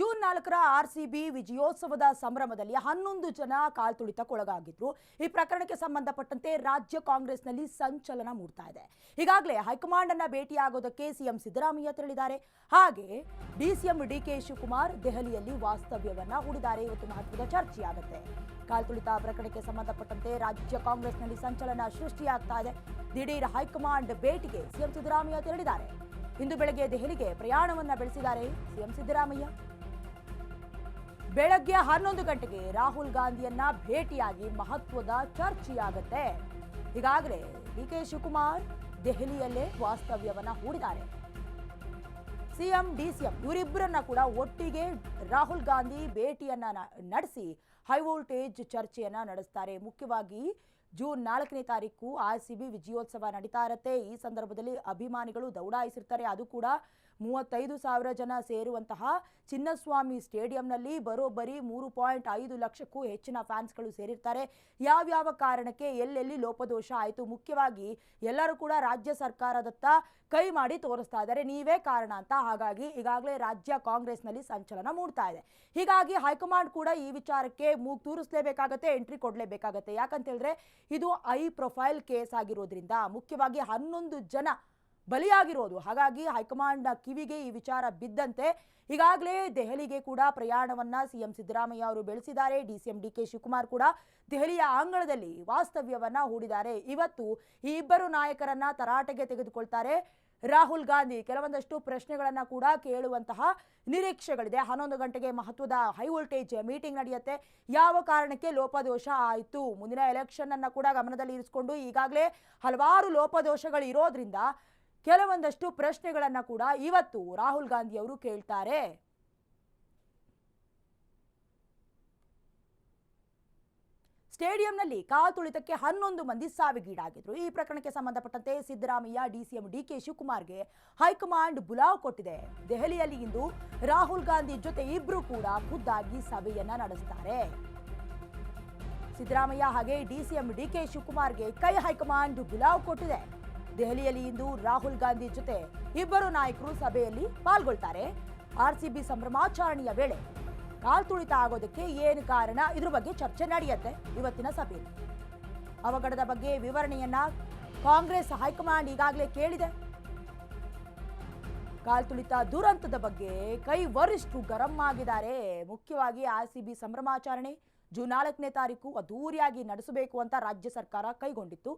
June ನಾಲ್ಕರ R C B ವಿಜಯೋತ್ಸವದ ಸಂಭ್ರಮದಲ್ಲಿ ಹನ್ನೊಂದು ಜನ ಕಾಲ್ತುಳಿತಕ್ಕೊಳಗಾಗಿದ್ರು. ಈ ಪ್ರಕರಣಕ್ಕೆ ಸಂಬಂಧಪಟ್ಟಂತೆ ರಾಜ್ಯ ಕಾಂಗ್ರೆಸ್ನಲ್ಲಿ ಸಂಚಲನ ಮೂಡ್ತಾ ಇದೆ. ಈಗಾಗಲೇ ಹೈಕಮಾಂಡ್ ಅನ್ನ ಭೇಟಿಯಾಗೋದಕ್ಕೆ ಸಿಎಂ ಸಿದ್ದರಾಮಯ್ಯ ತೆರಳಿದ್ದಾರೆ. ಹಾಗೆ ಡಿಸಿಎಂ ಡಿ ಕೆ ಶಿವಕುಮಾರ್ ದೆಹಲಿಯಲ್ಲಿ ವಾಸ್ತವ್ಯವನ್ನ ಹೂಡಿದ್ದಾರೆ. ಇವತ್ತು ಮಹತ್ವದ ಚರ್ಚೆಯಾಗುತ್ತೆ. ಕಾಲ್ತುಳಿತ ಪ್ರಕರಣಕ್ಕೆ ಸಂಬಂಧಪಟ್ಟಂತೆ ರಾಜ್ಯ ಕಾಂಗ್ರೆಸ್ನಲ್ಲಿ ಸಂಚಲನ ಸೃಷ್ಟಿಯಾಗ್ತಾ ಇದೆ. ದಿಢೀರ್ ಹೈಕಮಾಂಡ್ ಭೇಟಿಗೆ ಸಿಎಂ ಸಿದ್ದರಾಮಯ್ಯ ತೆರಳಿದ್ದಾರೆ. ಇಂದು ಬೆಳಗ್ಗೆ ದೆಹಲಿಗೆ ಪ್ರಯಾಣವನ್ನ ಬೆಳೆಸಿದ್ದಾರೆ ಸಿಎಂ ಸಿದ್ದರಾಮಯ್ಯ. ಬೆಳಗ್ಗೆ ಹನ್ನೊಂದು ಗಂಟೆಗೆ ರಾಹುಲ್ ಗಾಂಧಿಯನ್ನ ಭೇಟಿಯಾಗಿ ಮಹತ್ವದ ಚರ್ಚೆಯಾಗತ್ತೆ. ಈಗಾಗಲೇ ಡಿ ಕೆ ಶಿವಕುಮಾರ್ ದೆಹಲಿಯಲ್ಲೇ ವಾಸ್ತವ್ಯವನ್ನ ಹೂಡಿದ್ದಾರೆ. ಸಿಎಂ ಡಿಸಿಎಂ ಇವರಿಬ್ಬರನ್ನ ಕೂಡ ಒಟ್ಟಿಗೆ ರಾಹುಲ್ ಗಾಂಧಿ ಭೇಟಿಯನ್ನ ನಡೆಸಿ ಹೈ ವೋಲ್ಟೇಜ್ ಚರ್ಚೆಯನ್ನ ನಡೆಸ್ತಾರೆ. ಮುಖ್ಯವಾಗಿ ಜೂನ್ ನಾಲ್ಕನೇ ತಾರೀಕು ಆರ್ ಸಿ ಬಿ ವಿಜಯೋತ್ಸವ ನಡೀತಾ ಇರುತ್ತೆ. ಈ ಸಂದರ್ಭದಲ್ಲಿ ಅಭಿಮಾನಿಗಳು ದೌಡಾಯಿಸಿರ್ತಾರೆ. ಅದು ಕೂಡ ಮೂವತ್ತೈದು ಸಾವಿರ ಜನ ಸೇರುವಂತಹ ಚಿನ್ನಸ್ವಾಮಿ ಸ್ಟೇಡಿಯಂನಲ್ಲಿ ಬರೋಬ್ಬರಿ ಮೂರು ಪಾಯಿಂಟ್ ಐದು ಲಕ್ಷಕ್ಕೂ ಹೆಚ್ಚಿನ ಫ್ಯಾನ್ಸ್ಗಳು ಸೇರಿರ್ತಾರೆ. ಯಾವ್ಯಾವ ಕಾರಣಕ್ಕೆ, ಎಲ್ಲೆಲ್ಲಿ ಲೋಪದೋಷ ಆಯಿತು? ಮುಖ್ಯವಾಗಿ ಎಲ್ಲರೂ ಕೂಡ ರಾಜ್ಯ ಸರ್ಕಾರದತ್ತ ಕೈ ಮಾಡಿ ತೋರಿಸ್ತಾ ಇದ್ದಾರೆ. ನೀವೇ ಕಾರಣ ಅಂತ ಹಾಗಾಗಿ ಈಗಾಗಲೇ ರಾಜ್ಯ ಕಾಂಗ್ರೆಸ್ನಲ್ಲಿ ಸಂಚಲನ ಮೂಡ್ತಾ ಇದೆ. ಹೀಗಾಗಿ ಹೈಕಮಾಂಡ್ ಕೂಡ ಈ ವಿಚಾರಕ್ಕೆ ಮೂಗ್ ತೂರಿಸಲೇಬೇಕಾಗತ್ತೆ, ಎಂಟ್ರಿ ಕೊಡಲೇಬೇಕಾಗತ್ತೆ. ಯಾಕಂತ ಹೇಳಿದ್ರೆ ಇದು ಐ ಪ್ರೊಫೈಲ್ ಕೇಸ್ ಆಗಿರೋದ್ರಿಂದ ಮುಖ್ಯವಾಗಿ ಹನ್ನೊಂದು ಜನ ಬಲಿಯಾಗಿರೋದು. ಹಾಗಾಗಿ ಹೈಕಮಾಂಡ್ ಕಿವಿಗೆ ಈ ವಿಚಾರ ಬಿದ್ದಂತೆ ಈಗಾಗಲೇ ದೆಹಲಿಗೆ ಕೂಡ ಪ್ರಯಾಣವನ್ನ ಸಿಎಂ ಸಿದ್ದರಾಮಯ್ಯ ಅವರು ಬೆಳೆಸಿದ್ದಾರೆ. ಡಿಸಿಎಂ ಡಿ ಕೆ ಶಿವಕುಮಾರ್ ಕೂಡ ದೆಹಲಿಯ ಆಂಗಳದಲ್ಲಿ ವಾಸ್ತವ್ಯವನ್ನ ಹೂಡಿದ್ದಾರೆ. ಇವತ್ತು ಈ ಇಬ್ಬರು ನಾಯಕರನ್ನ ತರಾಟೆಗೆ ತೆಗೆದುಕೊಳ್ತಾರೆ. ರಾಹುಲ್ ಗಾಂಧಿ ಕೆಲವೊಂದಷ್ಟು ಪ್ರಶ್ನೆಗಳನ್ನ ಕೂಡ ಕೇಳುವಂತಹ ನಿರೀಕ್ಷೆಗಳಿದೆ. ಹನ್ನೊಂದು ಗಂಟೆಗೆ ಮಹತ್ವದ ಹೈ ವೋಲ್ಟೇಜ್ ಮೀಟಿಂಗ್ ನಡೆಯುತ್ತೆ. ಯಾವ ಕಾರಣಕ್ಕೆ ಲೋಪದೋಷ ಆಯಿತು? ಮುಂದಿನ ಎಲೆಕ್ಷನ್ ಅನ್ನ ಕೂಡ ಗಮನದಲ್ಲಿ ಇರಿಸಿಕೊಂಡು ಈಗಾಗಲೇ ಹಲವಾರು ಲೋಪದೋಷಗಳು ಇರೋದ್ರಿಂದ ಕೆಲವೊಂದಷ್ಟು ಪ್ರಶ್ನೆಗಳನ್ನು ಕೂಡ ಇವತ್ತು ರಾಹುಲ್ ಗಾಂಧಿ ಅವರು ಕೇಳ್ತಾರೆ. ಸ್ಟೇಡಿಯಂನಲ್ಲಿ ಕಾತುಳಿತಕ್ಕೆ ಹನ್ನೊಂದು ಮಂದಿ ಸಾವಿಗೀಡಾಗಿದ್ರು. ಈ ಪ್ರಕರಣಕ್ಕೆ ಸಂಬಂಧಪಟ್ಟಂತೆ ಸಿದ್ದರಾಮಯ್ಯ ಡಿಸಿಎಂ ಡಿಕೆ ಶಿವಕುಮಾರ್ಗೆ ಹೈಕಮಾಂಡ್ ಬುಲಾವ್ ಕೊಟ್ಟಿದೆ. ದೆಹಲಿಯಲ್ಲಿ ಇಂದು ರಾಹುಲ್ ಗಾಂಧಿ ಜೊತೆ ಇಬ್ರು ಕೂಡ ಖುದ್ದಾಗಿ ಸಭೆಯನ್ನ ನಡೆಸ್ತಾರೆ. ಸಿದ್ದರಾಮಯ್ಯ ಹಾಗೆ ಡಿಸಿಎಂ ಡಿಕೆ ಶಿವಕುಮಾರ್ಗೆ ಕೈ ಹೈಕಮಾಂಡ್ ಬುಲಾವ್ ಕೊಟ್ಟಿದೆ. ದೆಹಲಿಯಲ್ಲಿ ಇಂದು ರಾಹುಲ್ ಗಾಂಧಿ ಜೊತೆ ಇಬ್ಬರು ನಾಯಕರು ಸಭೆಯಲ್ಲಿ ಪಾಲ್ಗೊಳ್ತಾರೆ. ಆರ್ಸಿಬಿ ಸಂಭ್ರಮಾಚರಣೆಯ ವೇಳೆ ಕಾಲ್ತುಳಿತ ಆಗೋದಕ್ಕೆ ಏನು ಕಾರಣ? ಇದ್ರ ಬಗ್ಗೆ ಚರ್ಚೆ ನಡೆಯುತ್ತೆ ಇವತ್ತಿನ ಸಭೆಯಲ್ಲಿ ಅವಘಡದ ಬಗ್ಗೆ ವಿವರಣೆಯನ್ನ ಕಾಂಗ್ರೆಸ್ ಹೈಕಮಾಂಡ್ ಈಗಾಗಲೇ ಕೇಳಿದೆ. ಕಾಲ್ತುಳಿತ ದುರಂತದ ಬಗ್ಗೆ ಕೈ ವರಿಷ್ಠರು ಗರಂ ಆಗಿದ್ದಾರೆ. ಮುಖ್ಯವಾಗಿ ಆರ್ ಸಿ ಬಿ ಸಂಭ್ರಮಾಚರಣೆ ಜೂನ್ ನಾಲ್ಕನೇ ತಾರೀಕು ಅದ್ದೂರಿಯಾಗಿ ನಡೆಸಬೇಕು ಅಂತ ರಾಜ್ಯ ಸರ್ಕಾರ ಕೈಗೊಂಡಿತ್ತು.